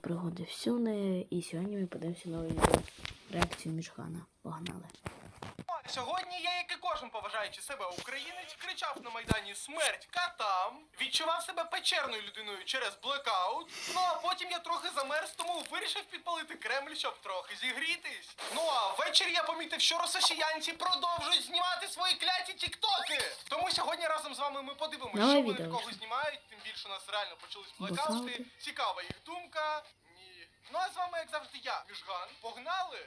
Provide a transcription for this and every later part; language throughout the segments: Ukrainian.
Пригоди всюди, і сьогодні ми подивимося нове відео. Реакцію Міжгана. Погнали. Сьогодні я, як і кожен поважаючи себе українець, кричав на майдані смерть катам, відчував себе печерною людиною через блекаут. Ну а потім я трохи замерз, тому вирішив підпалити Кремль, щоб трохи зігрітись. Ну а ввечері я помітив, що росіянці продовжують знімати свої кляті тіктоки. Тому сьогодні разом з вами ми подивимося, що вони такого знімають. Тим більше у нас реально почались блекаути. Блекаути. Цікава їх думка. Ні. Ну а з вами, як завжди, я, Міжган. Погнали!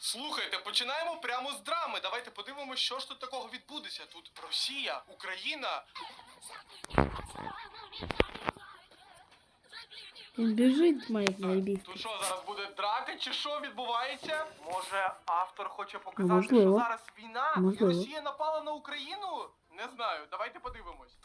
Слухайте, починаємо прямо з драми. Давайте подивимося, що ж тут такого відбудеться. Тут Росія, Україна. Він біжить, має найбігти. Тут що зараз буде драка, чи що відбувається? Може, автор хоче показати, Можливо. що зараз війна Можливо. і Росія напала на Україну? Не знаю, давайте подивимось.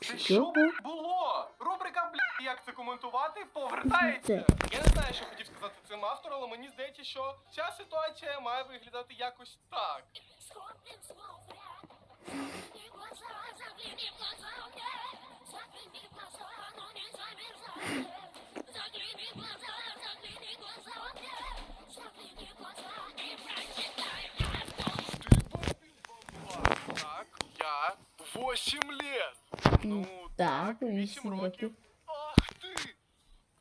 Це Що? було? Рубрика бля, як це коментувати, повертається. Я не знаю, що хотів сказати цим автором, але мені здається, що ця ситуація має виглядати якось. Так, Ну, Так, вісім вісім років. років. Ах ти!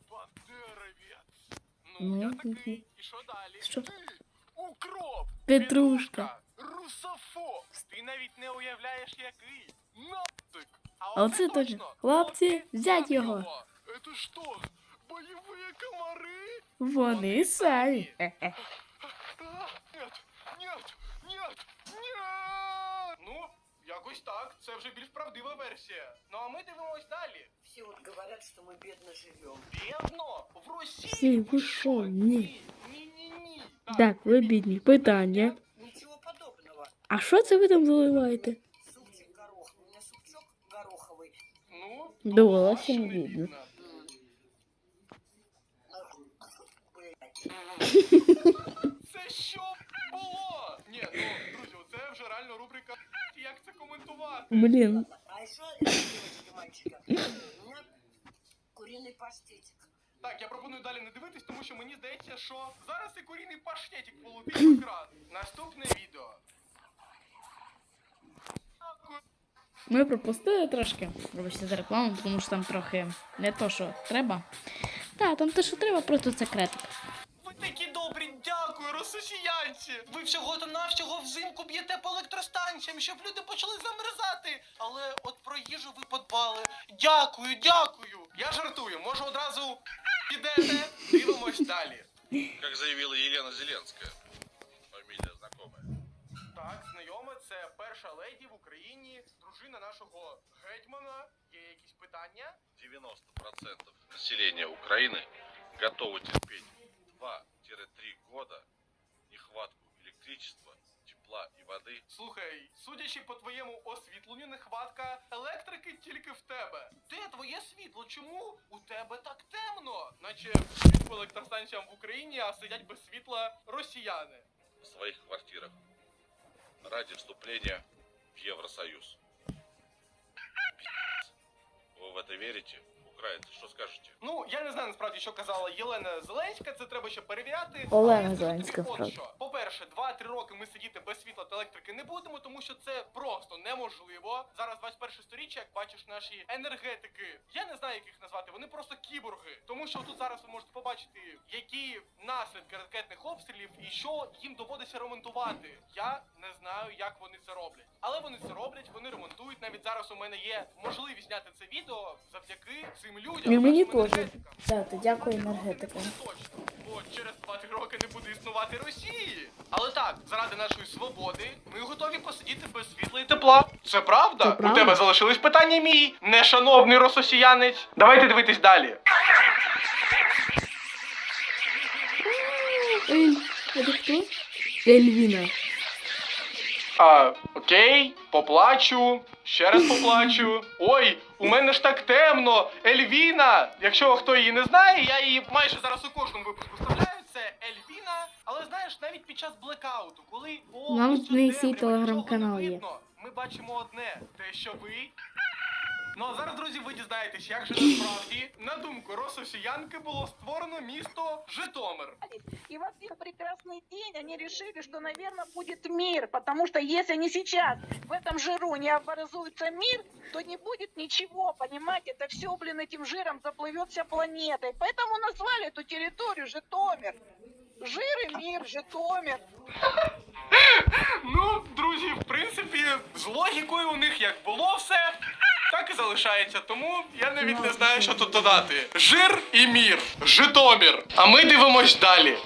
Бандеровець! Ну, Ну, я такий. І що далі? Що? Ти! Укроп! Петрушка. Русофоб! Ти навіть не уявляєш який! Нафтик! А оце точно. Хлопці, взять його. Это що? Бойові комари? Вони самі. Е-е. А, нет, нет, нет! Ну, якось так. Це вже більш правдива версія. Ну а ми дивимось далі. Все вот говорят, что мы бедно живем. Бідно! В Росії! Всі, ви що? Ні. Ні, ні, ні. Так, ви бідні. Питання. Ничего подобного. А що це ви там заливаєте? Супчик горох. У меня супчок гороховый. Ну, Довелося бачиш, не бідно. Блядь. Це що було? Ні, ну, друзі, це реально рубрика як це коментувати. Блін. А еще, девочки, мальчики, у меня куриный паштетик. Так, я пропоную далі не дивитись, тому що мені здається, що зараз і курійний паштетик полетить в екран. Наступне відео. Ми пропустили трошки. Вибачте за рекламу, тому що там трохи не то, що треба. Так, там те, що треба, просто добрі, дякую, росіянці! Ви всього та навсього взимку б'єте по електростанціям, щоб люди почали замерзати. Але от про їжу ви подбали. Дякую, дякую. Я жартую, може одразу підете, дивимось далі. Как заявила Елена Зеленская. Фамилия знакомая. Так, знайома, це перша леді в Україні, дружина нашого гетьмана. Є якісь питання? 90% населения Украины готовы терпеть 2-3 года нехватку электричества, тепла и воды. Слухай, судячи по твоєму освітленню, нехватка електрики тільки в тебе. Де твоє світло? Чому у тебе так темно? Наче всі по електростанціям в Україні, а сидять без світла росіяни. в своих квартирах ради вступления в Евросоюз. Вы в это верите? Украинцы, что скажете? Ну, я не знаю насправді, що казала Єлена Зеленська, це треба ще перевіряти. Олена Але Зеленська, от що. По-перше, 2-3 роки ми сидіти без світла та електрики не будемо, тому що це просто неможливо. Зараз 21 сторіччя, як бачиш, наші енергетики. Я не знаю, як їх назвати, вони просто кіборги. Тому що тут зараз ви можете побачити, які наслідки ракетних обстрілів і що їм доводиться ремонтувати. Я не знаю, як вони це роблять. Але вони це роблять, вони ремонтують. Навіть зараз у мене є можливість зняти це відео завдяки цим. І мені теж. Так, то дякую Не енергетикам. буде бо через 2-3 роки не буде існувати Росії. Але так, заради нашої свободи, ми готові посидіти без світла і тепла. Це правда? Це правда. У тебе залишились питання, мій нешановний рососіянець. Давайте дивитись далі. Ель, це хто? Ельвіна. А, окей, поплачу, ще раз поплачу. Ой, У мене ж так темно. Ельвіна. Якщо хто її не знає, я її майже зараз у кожному випуску вставляю. Це Ельвіна. Але знаєш, навіть під час блекауту, коли повністю не свій телеграм-канал є. видно, Ми бачимо одне, те, що ви. Ну а зараз, друзі, ви дізнаєтесь, як же насправді, на думку росіянки, було створено місто Житомир. И в один прекрасный день они решили, что, наверное, будет мир, потому что если они сейчас в этом жиру не образуется мир, то не будет ничего, понимаете? Это все, блин, этим жиром заплывет вся планета. И поэтому назвали эту территорию Житомир. Жир и мир, Житомир. Ну, друзі, в принципі, з логікою у них як було все, так і залишається. Тому я навіть не знаю, що тут додати. Жир і мір. Житомир. А ми дивимось далі.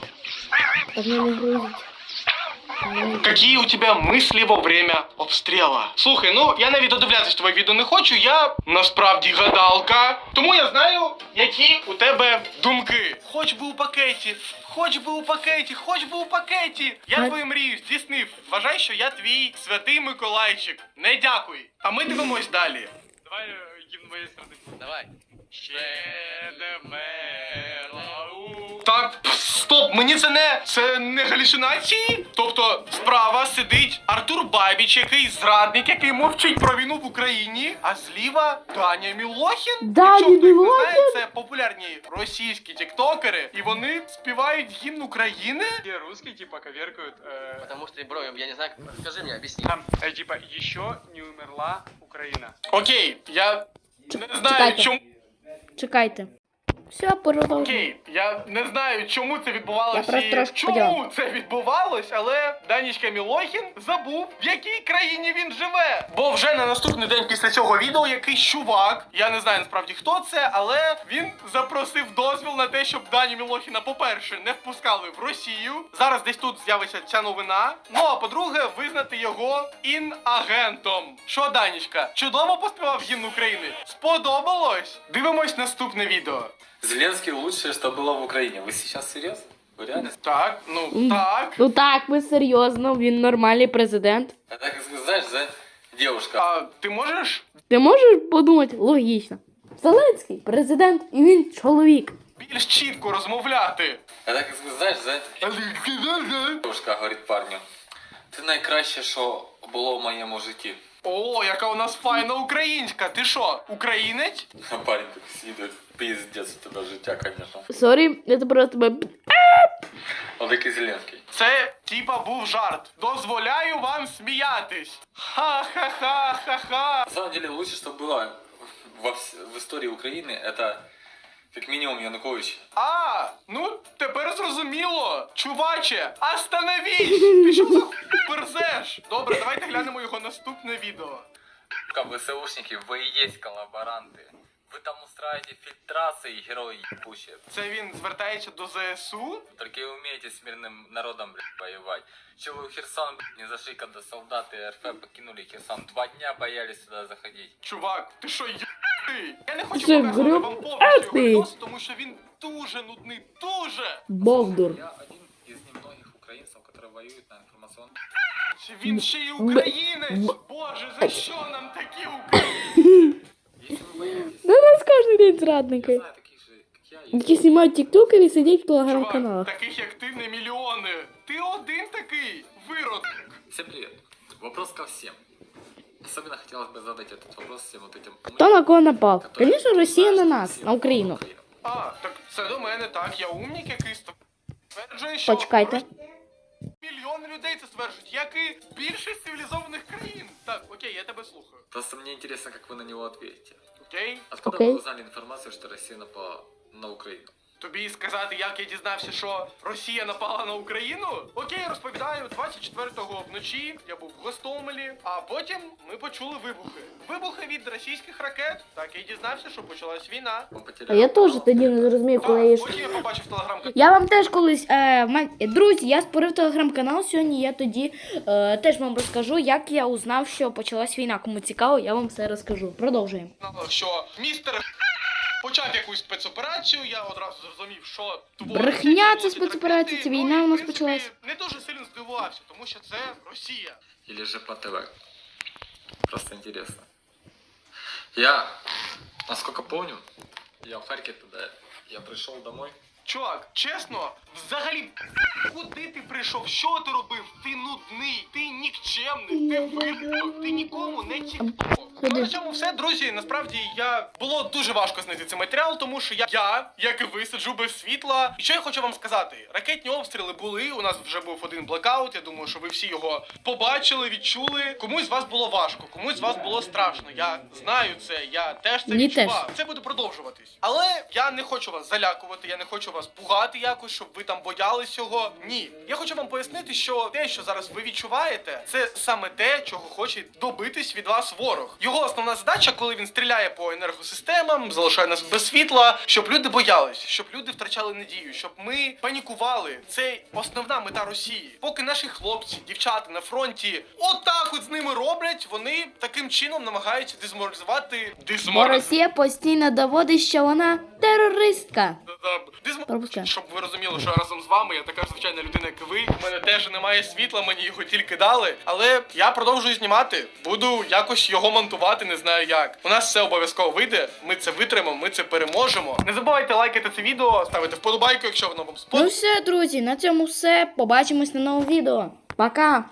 Какие у тебя мысли во время обстріла? Слухай, ну я навіть додивлятись твоє відео не хочу. Я насправді гадалка. Тому я знаю, які у тебе думки. Хоч би у пакеті, хоч би у пакеті, хоч би у пакеті. Я твою мрію здійснив. Вважай, що я твій святий Миколайчик. Не дякуй. А ми дивимось далі. Давай гімн моєї страни. Давай. Ще не вмерла Так, пф, стоп, мені це не це не галюцинації. Тобто справа сидить Артур Бабіч, який зрадник, який мовчить про війну в Україні, а зліва Даня Мілохін. Даня Якщо хтось не Мілохін? знає, це популярні російські тіктокери, і вони співають гімн України. Все русские типа коверкают. э, Потому что, бро, я не знаю, как... Скажи мне, объясни. там, э, типа, еще не умерла Украина. Окей, я не знаю, Чекайте. чому. Чекайте. Все, продовжуємо. Окей, я не знаю, чому це Я відбувалося просто і трошки чому поділа. це відбувалось, але Данічка Мілохін забув, в якій країні він живе. Бо вже на наступний день після цього відео якийсь чувак, я не знаю насправді хто це, але він запросив дозвіл на те, щоб Даню Мілохіна, по-перше, не впускали в Росію. Зараз десь тут з'явиться ця новина. Ну а по-друге, визнати його інагентом. Що, Данічка, чудово поспівав гімн України? Сподобалось? Дивимось наступне відео. Зеленский лучшее, что было в Украине. Вы сейчас серьезно? Вы реально? Так, ну М. так. Ну так, ми серйозно, він нормальний президент. Это, как знаешь, за девушка. А ти можеш Ти можеш подумати логічно. Зеленський президент і він чоловік. більш чітко розмовляти? Это, как знаешь, за девушка говорит парню. Ти найкраще, що було в моєму житті. О, яка у нас файна українська. Ти що, українець? А парень так сидит. Пиздец у тебе життя, конечно. Сорі, я тебе тебе. Он такий Зеленський. Це типа був жарт. Дозволяю вам сміятись. Ха-ха-ха-ха-ха. На самом деле, лучше, что было во вс- в истории Украины, это как минимум Янукович. А, ну тепер зрозуміло. Чуваче, остановись! Ти що за хуй перзеш? Добре, давайте глянемо його наступне відео. ВСУшники, вы и есть коллаборанты. Вы там устраиваете фильтрации, герои ебучие. Це він звертається до ЗСУ. Только и умеете с мирным народом, блядь, воевать. Че вы в Херсон, блядь, не зашли, когда солдаты РФ покинули Херсон? Два дня боялись туда заходить. Чувак, ти що єбаний? Я не хочу Це показувати вам повністю Ах його ти! відос, тому що він дуже нудний, дуже. Бовдур. Я один из немногих украинцев, которые воюют на информационном... Чи Він ще й українець. Боже, за що нам такі українці? Если вы боитесь, Да нас кожен день я зрадники. знаю таких же, как я, есть. Які знімають тіктокери і сидять в Чувак, телеграм-каналах. таких як ти не мільйони. Ти один такий виродок. Всем привет. Вопрос ко всем. Особенно хотелось бы задать этот вопрос всем вот этим... Хто на кого напав? которые Звісно, Росія на знают, нас, что на Україну. А, так це до мене так. Я умник, який стверджує, що Почекайте. мільйони людей це стверджують, як і більшість цивілізованих країн. Так, окей, я тебе слухаю. Просто мне интересно, как вы на него ответите. Окей? Откуда Окей. вы узнали информацию, что Россия напала на Украину? Тобі сказати, як я дізнався, що Росія напала на Україну? Окей, розповідаю, 24-го вночі я був в Гостомелі, а потім ми почули вибухи. Вибухи від російських ракет. Так я й дізнався, що почалась війна. А я теж тоді не зрозумів, коли я потім я побачив телеграм Я вам теж колись, е, мен- друзі, я створив телеграм-канал сьогодні. Я тоді е, теж вам розкажу, як я узнав, що почалась війна. Кому цікаво, я вам все розкажу. Продовжуємо. що містер почав якусь спецоперацію. Я одразу зрозумів, що Брехня, це спецоперація, це Ну, війна у нас почалась. Не дуже сильно здивувався, тому що це Росія. Или же по ТВ. Просто интересно. Я, насколько помню, я в Харькове тогда, я пришел домой. Чувак, чесно, взагалі, куди ти прийшов? Що ти робив? Ти нудний, ти нікчемний, ти виродок, ти нікому не цікаво. Ну, на цьому все, друзі. Насправді я було дуже важко знайти цей матеріал, тому що я, я як і ви, сиджу без світла. І що я хочу вам сказати? Ракетні обстріли були. У нас вже був один блекаут. Я думаю, що ви всі його побачили, відчули. Комусь з вас було важко, комусь з вас було страшно. Я знаю це, я теж це відчував. Це буде продовжуватись. Але я не хочу вас залякувати, я не хочу вас пугати якось, щоб ви там боялись цього. Ні. Я хочу вам пояснити, що те, що зараз ви відчуваєте, це саме те, чого хоче добитись від вас ворог. Його основна задача, коли він стріляє по енергосистемам, залишає нас без світла, щоб люди боялись, щоб люди втрачали надію, щоб ми панікували. Це основна мета Росії. Поки наші хлопці, дівчата на фронті отак от з ними роблять, вони таким чином намагаються дезморалізувати Бо. Росія постійно доводить, що вона терористка. Дизм... Пропускай. Щоб ви розуміли, що я разом з вами, я така ж звичайна людина, як і ви. У мене теж немає світла, мені його тільки дали. Але я продовжую знімати. Буду якось його монтувати, не знаю як. У нас все обов'язково вийде. Ми це витримаємо, ми це переможемо. Не забувайте лайкати це відео, ставити вподобайку, якщо воно вам Ну все, друзі, на цьому все. Побачимось на новому відео. Пока!